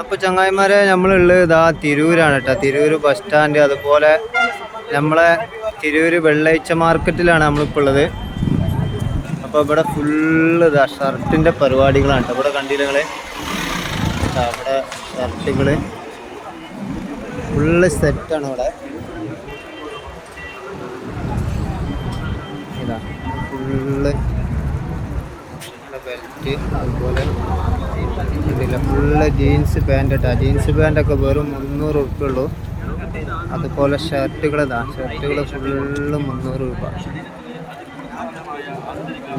അപ്പൊ ചങ്ങായിമാരെ നമ്മളുള്ളത് ഇതാ തിരൂരാണ് കേട്ടോ തിരൂര് ബസ് സ്റ്റാൻഡ് അതുപോലെ നമ്മളെ തിരൂര് വെള്ളയച്ച മാർക്കറ്റിലാണ് നമ്മളിപ്പോൾ ഉള്ളത്. അപ്പോൾ ഇവിടെ ഫുള്ള് ഇതാ ഷർട്ടിന്റെ പരിപാടികളാണ് കേട്ടോ ഇവിടെ കണ്ടില്ല നിങ്ങൾ? ദാ ഇവിടെ ഷർട്ടുകൾ ഫുള്ള് സെറ്റാണ് ഇവിടെ. ഇതാ. ഫുള്ള് ബെൽറ്റ് അതുപോലെ കണ്ടില്ല ഫുള്ള് ജീൻസ് പാന്റ് കേട്ടോ ജീൻസ് പാന്റൊക്കെ വെറും മുന്നൂറ് രൂപ ഉള്ളൂ അതുപോലെ ഷർട്ടുകൾ ഇതാ. ഷർട്ടുകൾ ഫുള്ള് മുന്നൂറ് രൂപ.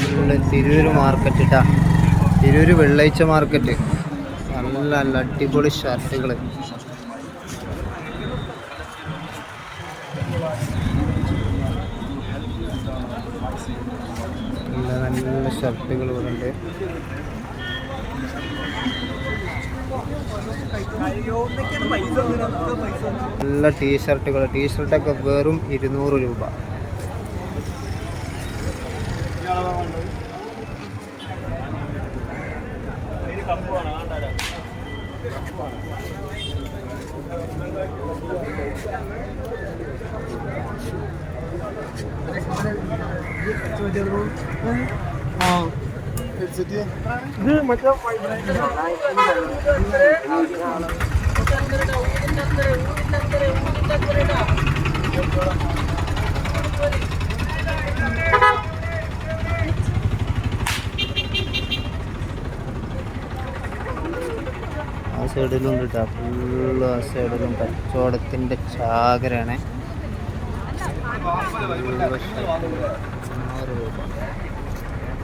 ഫുള്ള് തിരൂര് മാർക്കറ്റ് ഇട്ടാ. തിരൂര് വെള്ളയിച്ച മാർക്കറ്റ് നല്ല നല്ല അടിപൊളി ഷർട്ടുകൾ നല്ല നല്ല ഷർട്ടുകൾ ഇവിടെ ഉണ്ട് നല്ല ടീഷർട്ടുകൾ. ടീഷർട്ടൊക്കെ വെറും ഇരുന്നൂറ് രൂപ. ആ സൈഡിലും കിട്ടാ ഫുള്ള് ആ സൈഡിലും കച്ചവടത്തിന്റെ ചാകരാണ് രൂപ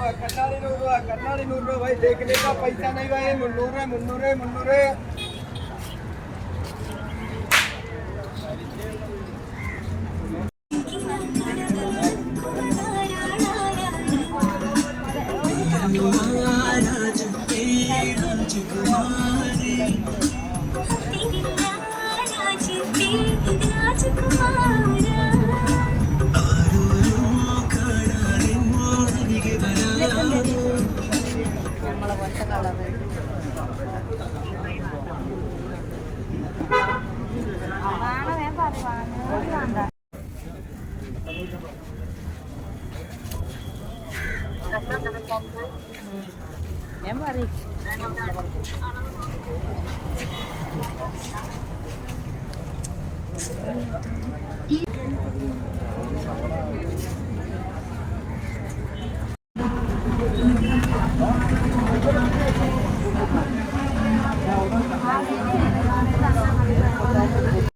രൂപ കണ്ണാടി നൂറ് രൂപ കണ്ണാടി നൂറ് രൂപ ഭായി തേക്കിലേക്ക് പൈസ നൈവായി മുന്നൂറ് മുന്നൂറ് മുന്നൂറ്. രാജകുമാരി രാജകുമാരി ഞാൻ പറയും